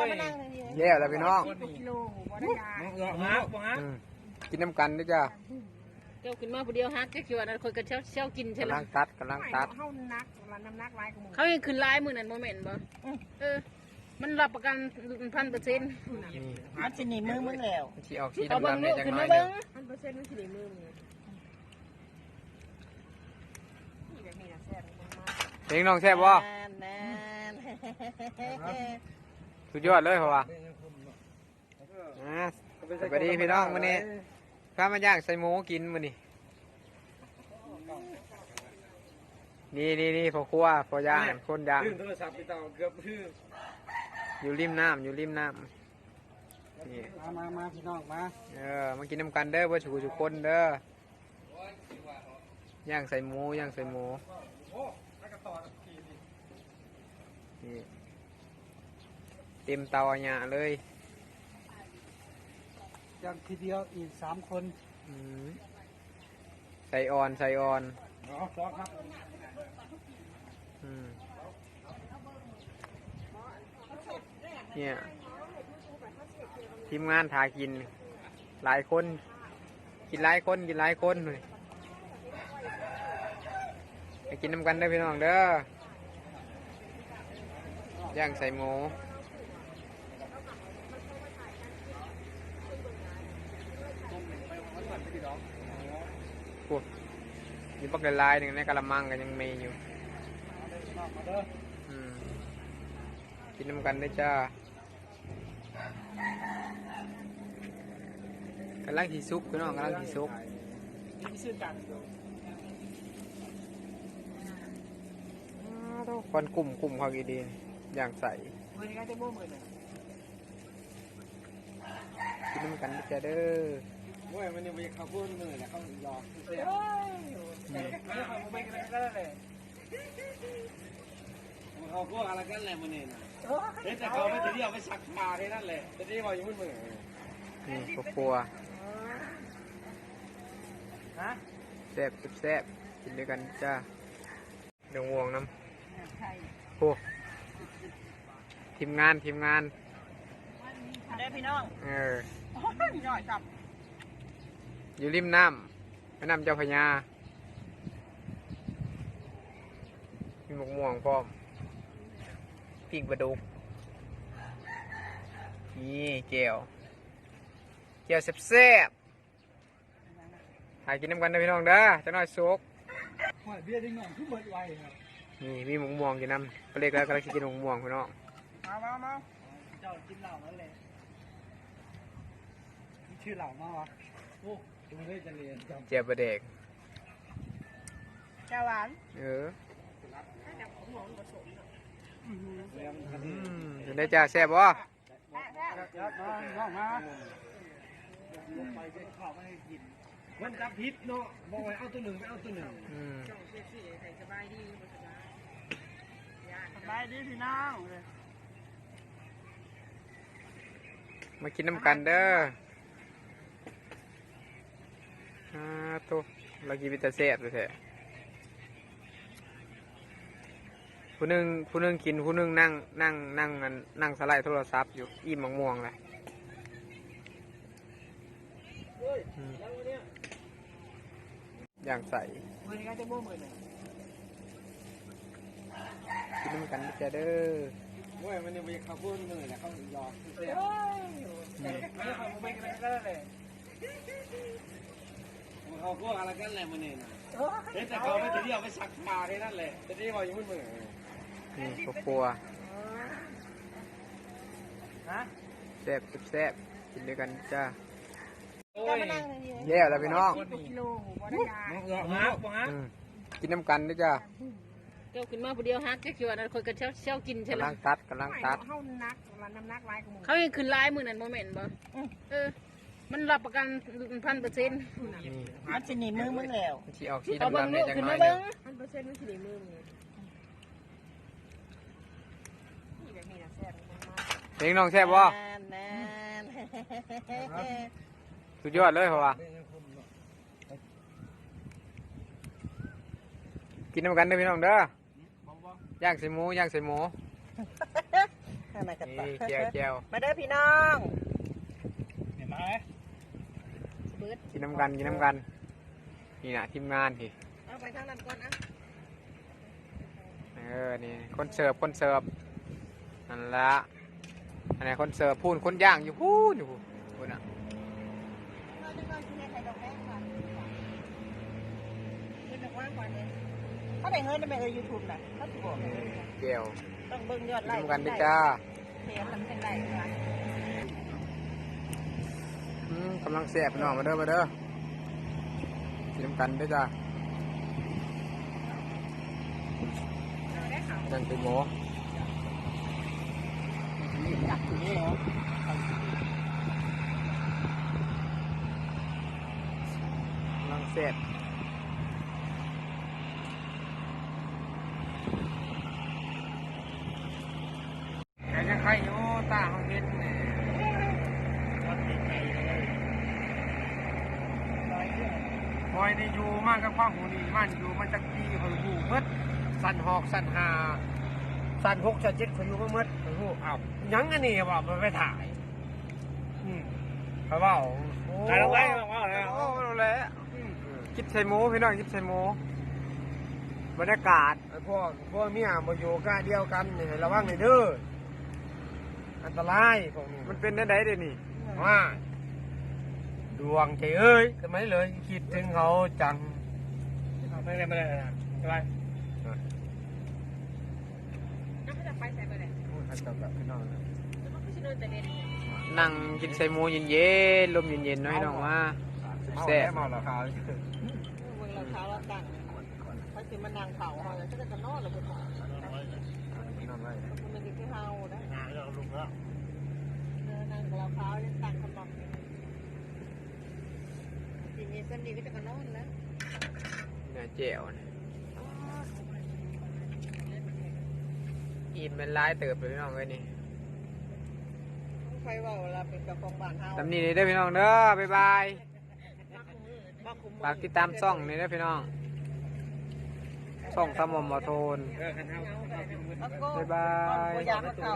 ก็มานั่งนี่แย่แล้วพี่น้องกิโลบ่ได้ยาเงาะมาบ่ฮะอืมกินน้ำกันด้วยจ้าเจ้าขึ้นมาผู้เดียวฮักจะคิดว่านั้นคนก็เช่าเช่ากินใช่กำไหมลังตัดกำลังตัดเฮานักน้ำหนักหลายกว่าหมู่เขายังขึ้นไลน์มือนั้นโมเมนต์บ่เออ มันรับประกันพันเปอร์เซ็นต์นี่มันสิหนีมือมึงแล้วที่ออกสีเอาดำเบิ้งๆลูเนี่ยกจังขึ้นน้อมายหนึเบิ้งงมันเปอร์เซ็นต์มันสิหนีมือมึงนี่แบบนี้นะแซ่บมากเพลงน้องแซ่บบ่นานนาน สุดยอดเลยเพราะว่าอ่าสวัสดีพี่น้องวันนี้ข้ามาย่างใส่หมูกินมื้อนี้นี่นี่นี่พอครัวพอย่างคนย่างลืมโทรศัพท์ไปต่อเกือบลืมอยู่ริมน้ำอยู่ริมน้ำนี่มามามาพี่น้องมาเออมากินน้ำกันเด้อเพื่อชูทุกคนเด้อย่างใส่หมูย่างใส่หมูนี่เต็มเตาอันยะเลยยังทีเดียวอีกสามคนอืมใส่อ่อนใส่อ่อนอ๋อสองครับอืมเนี่ยทีมงานทากิน หลายคน กินหลายคนกินหลายคนเลยไปกินน้ำกันเด้อพี่น้องเด้อย่างใส่หมู โอ้มีปักละลายหนึ่งในกะละมังกันยังมีอยู่มาเด้ออืมกินน้ำกันได้อจ้ากำลังที่ซุกพี่น้องกำลังที่ซุกมีชื่อกันควันกลุ่มกลุ่มเขาอีดีอย่างใสมือนี้ก็จะบ่มือน่ะกินน้ำกันได้อจ้าเด้อเว้ยมันยังไม่เข้าพูดมือแหละเขาหลอกเสีย นี่ ไม่ได้เข้าไม่กันก็ได้เลยมัน เขาพวกอะไรกันแหละมันนี่นะเด็ดแต่เขาไม่จะเรียกไปสักขาได้นั่นแหละจะได้บอกอยู่มือมือนี่ครอบครัวฮะแซ่บแซ่บกินด้วยกันจ้าเดี๋ยวง่วงน้ำโอ้ทีมงานทีมงานได้พี่น้องเออโอ้ยพี่น้อยจับอยู่ริมน้ำแม่น้ำเจ้าพระยามีหมกม่วงพร้อม ปิ้งปลาดุก นี่แก้วแก้วแซ่บๆหากินน้ำกันนะพี่น้องเด้อจะน้อยสุกหอยเบี้ยดิ้งหน่อยทุกเบิดไวครับนี่มีหมกม่วงกินน้ำปลาเล็กแล้วก็เลยกินหมกม่วงพี่น้องมามามาเจ้ากินเหล้านั่นแหละมีชื่อเหล้ามากวะโอ้ดูเลยจะเรียนจำเจียวปลาเด็กแก้วหวานเออเรียนอืมเป็นได้จ้า แซ่บบ่แซ่บแซ่บยัดมาน้องมาลงได็ดข้าวไม่ให้กินมันจับพิษเนาะบอกไว้เอาตัวหนึ่งไปเอาตัวหนึ่งสบายดีสบายดีพี่น้องมากินน้ำกันเด้ออ่าตัวเรากินวิตาแซ่บเลยแท้ ผู้หนึงผู้หนึงกินผู้หนึงนั่งนั่งนั่งนั่งนั่งสไลด์โทรศัพท์อยู่อิ่มมะม่วงเลยอืมอย่างใสมือนี้ก็จะบ่มือน่ะกินน้ำกันจ้าเด้อเว้ยมันยังไม่เข้าพูดมือแหละเขาหลอกเสียนี่ไม่ได้เข้าไม่กันก็ได้เลยมันเขาพวกอะไรกันแหละมันนี่นะเด็ดแต่เขาไม่จะเรียกไปสักขาได้นั่นแหละจะได้บอกอยู่มือมือ นี่ครอบครัวฮะแซ่บแซ่บกินด้วยกันจ้าโอ้ก็ยมานั่งนี่แย่แล้วพี่น้องกิโลบ่ได้ยาเงาะมาบ่ฮะอืมกินน้ำกันด้วยจ้าเจ้าขึ้นมาผู้เดียวฮักจะคิดว่านั้นคนก็เช่าเช่ากินใช่ไหมกำลังตัดกำลังตัดเฮานักน้ำหนักหลายกว่าหมู่เขายังขึ้นไลน์มือนั้นโมเมนต์บ่เออ มันรับประกันพันเปอร์เซ็นต์นี่มันสิหนีมือมึงแล้วที่ออกสีเอาเบิ้งดำๆลูเนี่ยกจังขึ้นน้อมายหนึเบิ้งงมันเปอร์เซ็นต์มันสิหนีมือมึงนี่แบบนี้นะแซ่บมาก เพลงน้องแซ่บบ่นานนานสุดยอดเลยเพราะว่ากินน้ำกันเด้อพี่น้องเด้อย่างใส่หมูย่างใส่หมูข้างในกระนี่ตักแจวแจวมาเด้อพี่น้องเห็นไหมเบิดกินน้ำกันกินน้ำกันนี่นะทีมงานทีเอาไปทางนั้นก่อนนะเออนี่คนเสิร์ฟคนเสิร์ฟนั่นละ อันไหนคนเสิร์ฟพูนคนย่างอยู่พูนอยู่พูนพูนอะเราจะมาที่ไทยดอกแรกก่อนขึ้นดอกว่างก่อนเลยเขาได้เงินได้ไหมเออยูทูบน่ะเขาถูกบอกเลยเกี่ยวต้องเบิ่งยอดกินไลค์น้ำกันด้วยจ้าเสียมันเป็นไรวะอืมกำลังแสบน้องมาเด้อมาเด้อกินน้ำกันด้วยจ้านั่นเป็นหมู กกินนี่เหรอกำลังแสบแต่ยังใครอยู่ตาเขาเห็นเนี่ยวัดใหญ่เลยคอยในอยู่มากกับข้าหูนี่มันอยู่มันจักปีคอยหูเมดสั่นหอกสั่นหา สั่นหกสั่นเจ็ดคอยอยู่มาเมดคอยหูอ้าวหยังอันนี้ว่ามันไปถ่ายอืมเขาเว่าโอ้ถ่ายแล้วไว้บอกว่าอะไรโอ้เราแล้วคิดใส่หมูพี่น้องคิดใส่หมูบรรยากาศไอ้พวกพวกเมียมาอยู่กันเดียวกันนี่ให้ระวังหน่อยเด้ออันตรายพวกนี้มันเป็นได้ไดเดี๋ยวนี้ว่าดวงใจเอ้ยทำไมเลยคิดถึงเขาจังไม่ได้ไม่ได้นะอะไร น้ำก็จะไปใส่ไปเลยนั่งกินใส่หมูเย็นๆลมเย็นๆน้อยน้องว่า แซ่บ เมาหรอครับเบิ่งเราเท้าเราตั้งเขาสิมานั่งเผาเขาแล้วจะจะนอนหรือเปล่ามันเป็นที่เฮานะหาเราลุกแล้วเออนั่งกับเราเท้ายังตั้งคำบอกทีนี้สันดีก็จะนอนแล้วเนื้อเจียวนี่ อิ่มเป็นร้ายเติบเลยพี่น้องเอ้ยนี่ใครว่าเวลาเป็นกระฟองบ้านเฮาตำนี้นี่เด้อพี่น้องเด้อบ๊ายบายบ้าคุมฝากติดตามช่องนี่เด้อพี่น้องช่องสมอมมาโทนเออคันเท้าคันเท้าแล้วก็บ๊ายบาย ยามเขา